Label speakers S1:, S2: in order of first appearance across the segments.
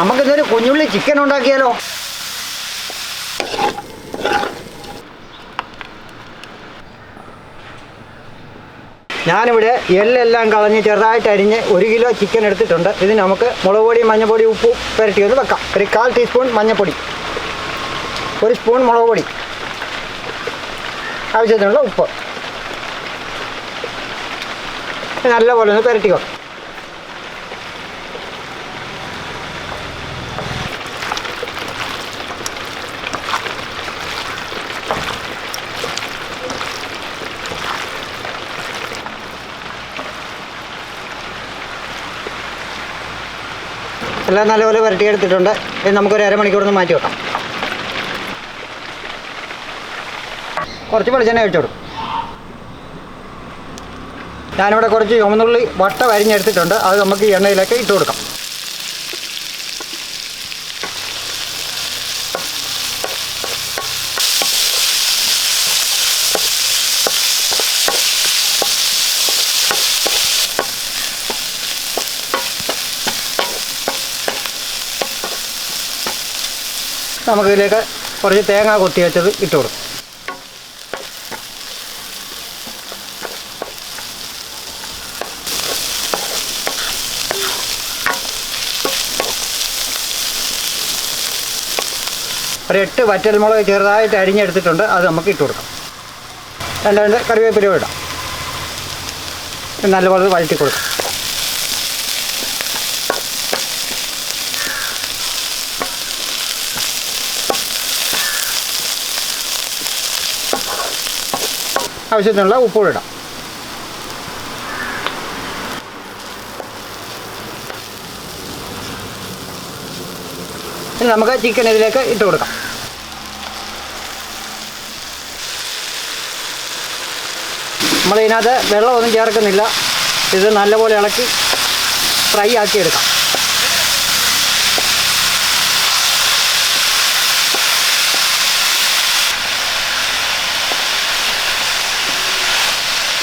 S1: നമുക്കിതൊരു കുഞ്ഞുള്ളി ചിക്കൻ ഉണ്ടാക്കിയാലോ? ഞാനിവിടെ എല്ലെല്ലാം കളഞ്ഞ് ചെറുതായിട്ട് അരിഞ്ഞ് ഒരു കിലോ ചിക്കൻ എടുത്തിട്ടുണ്ട്. ഇത് നമുക്ക് മുളക് പൊടി മഞ്ഞൾപ്പൊടി ഉപ്പും പുരട്ടി ഒന്ന് വെക്കാം. ഒരു കാൽ ടീസ്പൂൺ മഞ്ഞൾപ്പൊടി. ഒരു സ്പൂൺ മുളക് പൊടി. ആവശ്യത്തിനുള്ള ഉപ്പ്. നല്ലപോലെ ഒന്ന് പുരട്ടി വെക്കാം എല്ലാം നല്ലപോലെ പുരട്ടിയെടുത്തിട്ടുണ്ട് ഇത് നമുക്കൊരു അരമണിക്കൂർ ഒന്ന് മാറ്റി വെക്കാം. കുറച്ച് വെളിച്ചെണ്ണ ഒഴിച്ചു കൊടുക്കും. ഞാനിവിടെ കുറച്ച് ചുമന്നുള്ളി വട്ട വരിഞ്ഞെടുത്തിട്ടുണ്ട്. അത് നമുക്ക് എണ്ണയിലേക്ക് ഇട്ട് കൊടുക്കാം. നമുക്കിതിലേക്ക് കുറച്ച് തേങ്ങ കൊത്തി വെച്ചത് ഇട്ട് കൊടുക്കും. എട്ട് വറ്റൽമുളക് ചെറുതായിട്ട് അരിഞ്ഞെടുത്തിട്ടുണ്ട് അത് നമുക്ക് ഇട്ട് കൊടുക്കാം. രണ്ട് രണ്ട് കറിവേപ്പില ഇടാം. നല്ലപോലെ വഴറ്റി കൊടുക്കാം. ആവശ്യത്തിനുള്ള ഉപ്പ് ഇടാം ഇനി നമുക്ക് ചിക്കൻ ഇതിലേക്ക് ഇട്ട് കൊടുക്കാം. നമ്മൾ ഇതിനകത്ത് വെള്ളമൊന്നും ചേർക്കുന്നില്ല. ഇത് നല്ലപോലെ ഇളക്കി ഫ്രൈ ആക്കി എടുക്കാം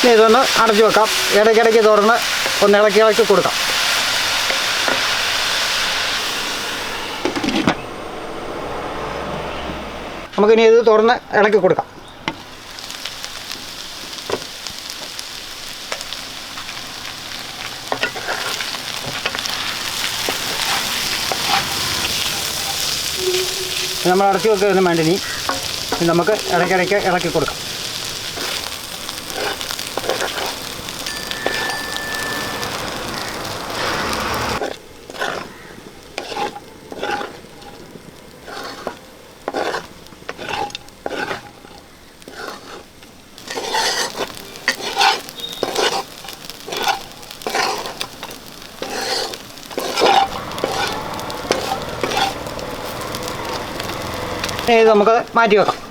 S1: ഇനി ഇതൊന്ന് അടച്ചു വെക്കാം. ഇടയ്ക്കിടയ്ക്ക് തുറന്ന് ഒന്ന് ഇളക്കി ഇളക്കി കൊടുക്കാം. നമുക്കിനി ഇത് തുറന്ന് ഇളക്കി കൊടുക്കാം. നമ്മൾ അടച്ചു വെക്കൊന്നും വേണ്ട നമുക്ക് ഇടയ്ക്കിടയ്ക്ക് ഇളക്കി കൊടുക്കാം. ഇത് നമുക്ക് മാറ്റി വെക്കാം.